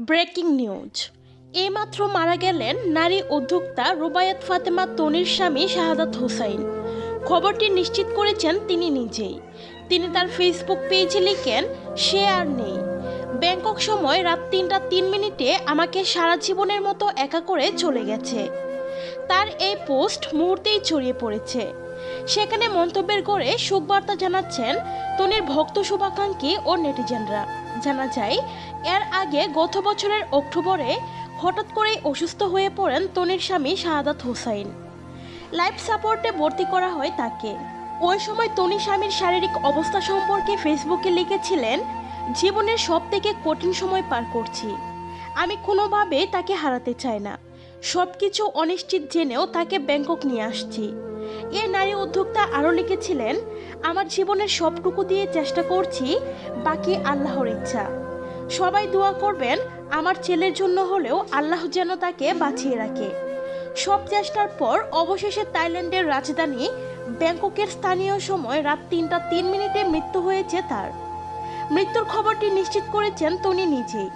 Breaking news. এইমাত্র মারা গেলেন নারী উদ্যোক্তা রুবায়াত ফাতেমা তনির স্বামী শাহাদাত হোসাইন। খবরটি নিশ্চিত করেছেন তিনি নিজেই। তিনি তার ফেসবুক পেজে লিখেন, সে আর নেই। ব্যাংকক সময় রাত তিনটা তিন মিনিটে আমাকে সারা জীবনের মতো একা করে চলে গেছে। তার এই পোস্ট মুহূর্তেই ছড়িয়ে পড়েছে। সেখানে মন্তব্যের করে শোকবার্তা জানাচ্ছেন তনির ভক্ত শুভাকাঙ্ক্ষী ও নেটিজেনরা। জানা যায়, এর আগে গত বছরের অক্টোবরে হঠাৎ করেই অসুস্থ হয়ে পড়েন তনির স্বামী শাহাদাত হোসাইন। লাইফ সাপোর্টে ভর্তি করা হয় তাকে। ওই সময় তনি স্বামীর শারীরিক অবস্থা সম্পর্কে ফেসবুকে লিখেছিলেন, জীবনের সব থেকে কঠিন সময় পার করছি। আমি কোনোভাবে তাকে হারাতে চাই না। সব কিছু অনিশ্চিত জেনেও তাকে ব্যাংকক নিয়ে আসছি। এ নারী উদ্যোক্তা আরও লিখেছিলেন, আমার জীবনের সবটুকু দিয়ে চেষ্টা করছি, বাকি আল্লাহর ইচ্ছা। সবাই দোয়া করবেন, আমার ছেলের জন্য হলেও আল্লাহ যেন তাকে বাঁচিয়ে রাখে। সব চেষ্টার পর অবশেষে থাইল্যান্ডের রাজধানী ব্যাংককের স্থানীয় সময় রাত তিনটা তিন মিনিটে মৃত্যু হয়েছে তার। মৃত্যুর খবরটি নিশ্চিত করেছেন তনি নিজেই।